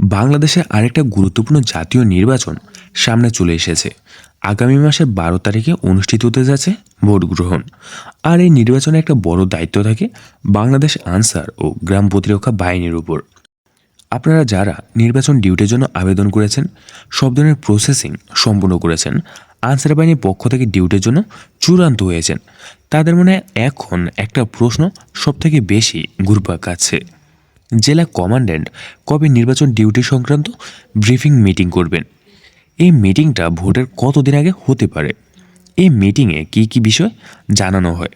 বাংলাদেশে আরেকটা গুরুত্বপূর্ণ জাতীয় নির্বাচন সামনে চলে এসেছে। আগামী মাসের বারো তারিখে অনুষ্ঠিত হতে যাচ্ছে ভোট গ্রহণ। আর এই নির্বাচনে একটা বড় দায়িত্ব থাকে বাংলাদেশ আনসার ও গ্রাম প্রতিরক্ষা বাহিনীর উপর। আপনারা যারা নির্বাচন ডিউটির জন্য আবেদন করেছেন, সব ধরনের প্রসেসিং সম্পূর্ণ করেছেন, আনসার বাহিনীর পক্ষ থেকে ডিউটির জন্য চূড়ান্ত হয়েছেন, তাদের মনে এখন একটা প্রশ্ন সবথেকে বেশি ঘুরপাক খাচ্ছে। জেলা কমান্ড্যান্ট কবে নির্বাচন ডিউটি সংক্রান্ত ব্রিফিং মিটিং করবেন? এই মিটিংটা ভোটের কতদিন আগে হতে পারে? এই মিটিংয়ে কী কী বিষয় জানানো হয়?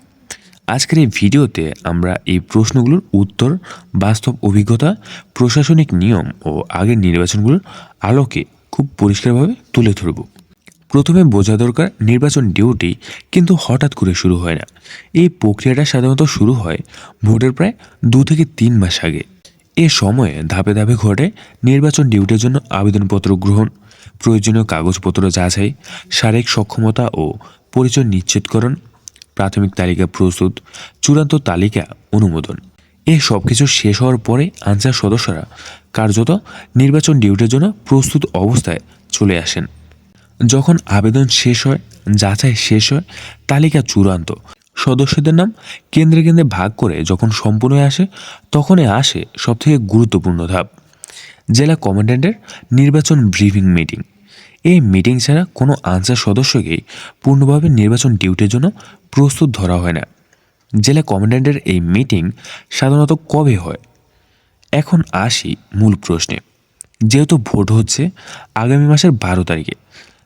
আজকের এই ভিডিওতে আমরা এই প্রশ্নগুলোর উত্তর, বাস্তব অভিজ্ঞতা, প্রশাসনিক নিয়ম ও আগের নির্বাচনগুলোর আলোকে খুব পরিষ্কারভাবে তুলে ধরব। প্রথমে বোঝা দরকার নির্বাচন ডিউটি কিন্তু হঠাৎ করে শুরু হয় না। এই প্রক্রিয়াটা সাধারণত শুরু হয় ভোটের প্রায় দু থেকে তিন মাস আগে। এ সময়ে ধাপে ধাপে ঘটে নির্বাচন ডিউটির জন্য আবেদনপত্র গ্রহণ, প্রয়োজনীয় কাগজপত্র যাচাই, শারীরিক সক্ষমতা ও পরিচয় নিশ্চিতকরণ, প্রাথমিক তালিকা প্রস্তুত, চূড়ান্ত তালিকা অনুমোদন। এ সব কিছু শেষ হওয়ার পরে আনসার সদস্যরা কার্যত নির্বাচন ডিউটির জন্য প্রস্তুত অবস্থায় চলে আসেন। যখন আবেদন শেষ হয়, যাচাই শেষ হয়, তালিকা চূড়ান্ত সদস্যদের নাম কেন্দ্রে কেন্দ্রে ভাগ করে যখন সম্পূর্ণ আসে, তখনই আসে সবথেকে গুরুত্বপূর্ণ ধাপ, জেলা কমান্ড্যান্টের নির্বাচন ব্রিফিং মিটিং। এই মিটিং ছাড়া কোনো আনসার সদস্যকেই পূর্ণভাবে নির্বাচন ডিউটির জন্য প্রস্তুত ধরা হয় না। জেলা কমান্ড্যান্টের এই মিটিং সাধারণত কবে হয়? এখন আসি মূল প্রশ্নে। যেহেতু ভোট হচ্ছে আগামী মাসের বারো তারিখে,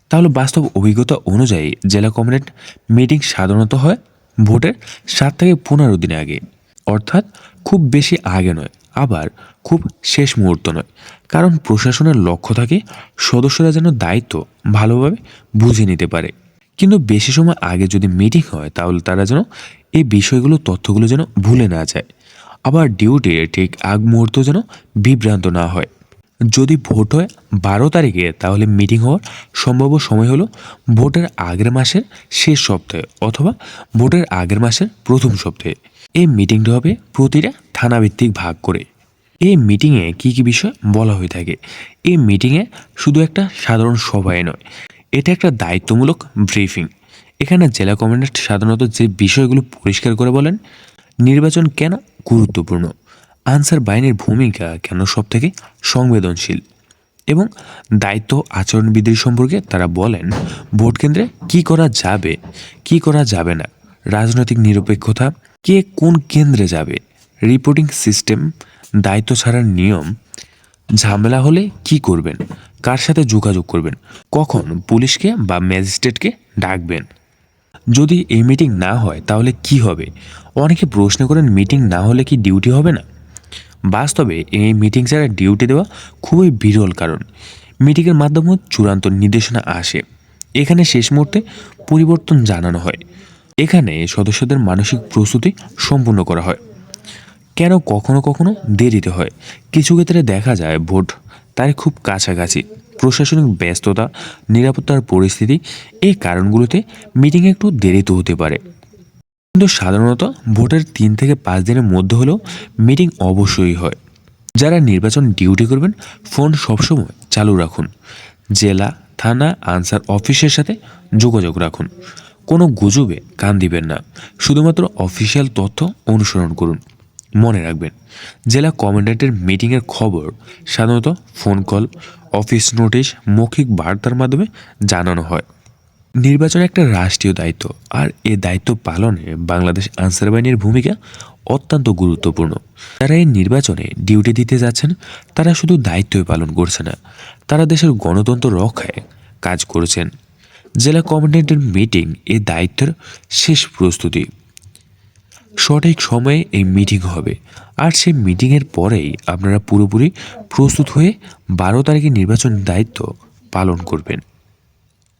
তাহলে বাস্তব অভিজ্ঞতা অনুযায়ী জেলা কমান্ড্যান্ট মিটিং সাধারণত হয় ভোটের সাত থেকে পনেরো দিন আগে। অর্থাৎ খুব বেশি আগে নয়, আবার খুব শেষ মুহূর্ত নয়। কারণ প্রশাসনের লক্ষ্য থাকে সদস্যরা যেন দায়িত্ব ভালোভাবে বুঝে নিতে পারে। কিন্তু বেশি সময় আগে যদি মিটিং হয়, তাহলে তারা যেন এই বিষয়গুলো, তথ্যগুলো যেন ভুলে না যায়। আবার ডিউটির ঠিক আগ মুহূর্ত যেন বিভ্রান্ত না হয়। যদি ভোট হয় বারো তারিখে, তাহলে মিটিং হওয়ার সম্ভাব্য সময় হলো ভোটের আগের মাসের শেষ সপ্তাহে অথবা ভোটের আগের মাসের প্রথম সপ্তাহে। এই মিটিংটা হবে প্রতিটা থানাভিত্তিক ভাগ করে। এই মিটিংয়ে কী কী বিষয় বলা হয়ে থাকে? এই মিটিংয়ে শুধু একটা সাধারণ সভায় নয়, এটা একটা দায়িত্বমূলক ব্রিফিং এখানে জেলা কমান্ডার সাধারণত যে বিষয়গুলো পরিষ্কার করে বলেন, নির্বাচন কেন গুরুত্বপূর্ণ? আনসার বাহিনীর ভূমিকা কেন সব থেকে সংবেদনশীল? এবং দায়িত্ব আচরণবিধি সম্পর্কে তারা বলেন, ভোট কেন্দ্রে কী করা যাবে, কি করা যাবে না, রাজনৈতিক নিরপেক্ষতা, কে কোন কেন্দ্রে যাবে রিপোর্টিং সিস্টেম দায়িত্ব ছাড়ার নিয়ম, ঝামেলা হলে কি করবেন, কার সাথে যোগাযোগ করবেন, কখন পুলিশকে বা ম্যাজিস্ট্রেটকে ডাকবেন? যদি এই মিটিং না হয় তাহলে কি হবে? অনেকে প্রশ্ন করেন মিটিং না হলে কি ডিউটি হবে না? বাস্তবে এই মিটিং ছাড়া ডিউটি দেওয়া খুবই বিরল কারণ। মিটিংয়ের মাধ্যমে চূড়ান্ত নির্দেশনা আসে। এখানে শেষ মুহূর্তে পরিবর্তন জানানো হয়। এখানে সদস্যদের মানসিক প্রস্তুতি সম্পূর্ণ করা হয়। কেন কখনো কখনো দেরিতে হয়? কিছু ক্ষেত্রে দেখা যায় ভোট তার খুব কাছাকাছি, প্রশাসনিক ব্যস্ততা, নিরাপত্তার পরিস্থিতি, এই কারণগুলোতে মিটিং একটু দেরিতে হতে পারে। কিন্তু সাধারণত ভোটের তিন থেকে পাঁচ দিনের মধ্যে হলেও মিটিং অবশ্যই হয়। যারা নির্বাচন ডিউটি করবেন, ফোন সবসময় চালু রাখুন। জেলা, থানা, আনসার অফিসের সাথে যোগাযোগ রাখুন। কোনো গুজবে কান দিবেন না। শুধুমাত্র অফিসিয়াল তথ্য অনুসরণ করুন। মনে রাখবেন, জেলা কমান্ড্যান্টের মিটিংয়ের খবর সাধারণত ফোন কল, অফিস নোটিশ, মৌখিক বার্তার মাধ্যমে জানানো হয়। নির্বাচন একটা রাষ্ট্রীয় দায়িত্ব, আর এ দায়িত্ব পালনে বাংলাদেশ আনসার বাহিনীর ভূমিকা অত্যন্ত গুরুত্বপূর্ণ। যারা এই নির্বাচনে ডিউটি দিতে যাচ্ছেন, তারা শুধু দায়িত্বই পালন করছে না, তারা দেশের গণতন্ত্র রক্ষায় কাজ করছেন। জেলা কমান্ড্যান্টের মিটিং এই দায়িত্বের শেষ প্রস্তুতি। সঠিক সময়ে এই মিটিং হবে, আর সেই মিটিংয়ের পরেই আপনারা পুরোপুরি প্রস্তুত হয়ে বারো তারিখে নির্বাচন দায়িত্ব পালন করবেন।